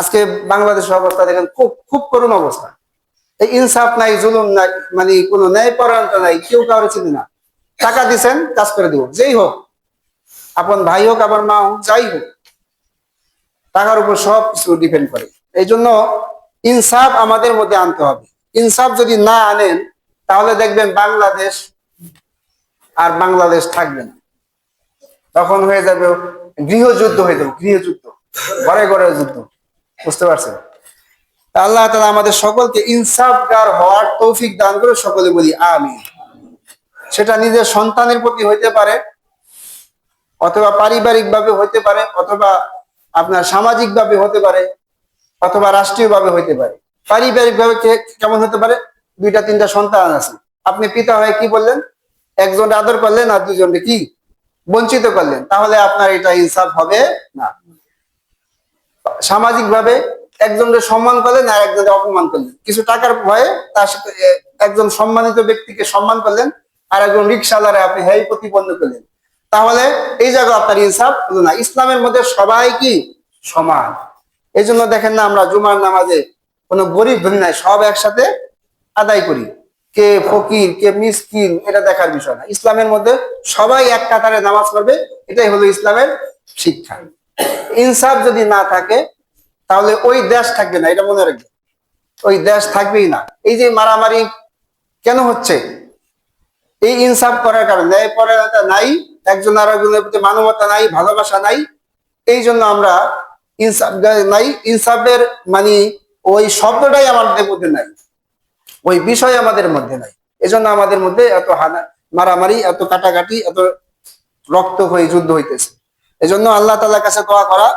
আজকে বাংলাদেশের অবস্থা দেখেন, খুব খুব করুণ অবস্থা। এই ইনসাফ নাই, জুলুম নাই মানে কোনো ন্যায় পরায়ণতা নাই, কেউ কারও চিনি না। টাকা দিছেন, কাজ করে দিব, যেই হোক। আপন ভাই হোক আবার মা হোক, যাই হোক। টাকার উপর সব কিছু ডিপেন্ড করে। এই জন্য ইনসাফ আমাদের মধ্যে আনতে হবে। ইনসাফ যদি না আনেন, তাহলে দেখবেন বাংলাদেশ আর বাংলাদেশ থাকবে না। তখন হয়ে যাবে গৃহযুদ্ধ হয়ে যাবে, গৃহযুদ্ধ, ঘরে ঘরে যুদ্ধ। বুঝতে পারছেন? আল্লাহ তালা আমাদের সকলকে ইনসাফগার হওয়ার তৌফিক দান করে সকলে বলি আমি সেটা নিজের সন্তানের প্রতি হইতে পারে, অথবা পারিবারিক ভাবে হইতে পারে, অথবা আপনার সামাজিক ভাবে হতে পারে, অথবা রাষ্ট্রীয় ভাবে হইতে পারে। পারিবারিক ভাবে কেমন হতে পারে? দুইটা, তিনটা সন্তান আছে। আপনি পিতা হয়ে কি বললেন? একজন আদর করলেন আর দুজনকে কি? বঞ্চিত করলেন। তাহলে আপনার এটা ইনসাফ হবে না। সামাজিক ভাবে একজনকে সম্মান করলেন আর একজনকে অপমান করলেন। কিছু টাকার ভয়ে তার একজন সম্মানিত ব্যক্তিকে সম্মান করলেন, আর একজন রিক্সাওয়ালারে আপনি হেই প্রতিপন্ন করলেন। তাহলে এই জায়গায় আপনার ইনসাফ হলো না। ইসলামের মধ্যে সবাই কি? সমান। এই জন্য দেখেন না আমরা জুমার নামাজে কোনো গরিব ধনী নাই, সব একসাথে আদায় করি। কে ফকির, কে মিসকিন, এটা দেখার বিষয় না। ইসলামের মধ্যে সবাই এক কাতারে নামাজ পড়বে, এটাই হলো ইসলামের শিক্ষা। ইনসাফ যদি না থাকে, তাহলে ওই দেশ থাকবে না, এটা মনে রাখবে। ওই দেশ থাকবেই না। এই যে মারামারি কেন হচ্ছে? এই ইনসাফ করার কারণে ন্যায় পরায়ণতা নাই, একজন আর একজনের প্রতি মানবতা নাই, ভালোবাসা নাই, এই জন্য আমরা ইনসাফ নাই। ইনসাফের মানে ওই শব্দটাই আমাদের মধ্যে নাই। ওই বিষয় আমাদের মধ্যে নাই। এজন্য আমাদের মধ্যে এত হানা, মারামারি, এত কাটাকাটি, এত রক্ত হয়ে, যুদ্ধ হইতেছে। এজন্য আল্লাহ তাল্লাহ কাছে দোয়া করা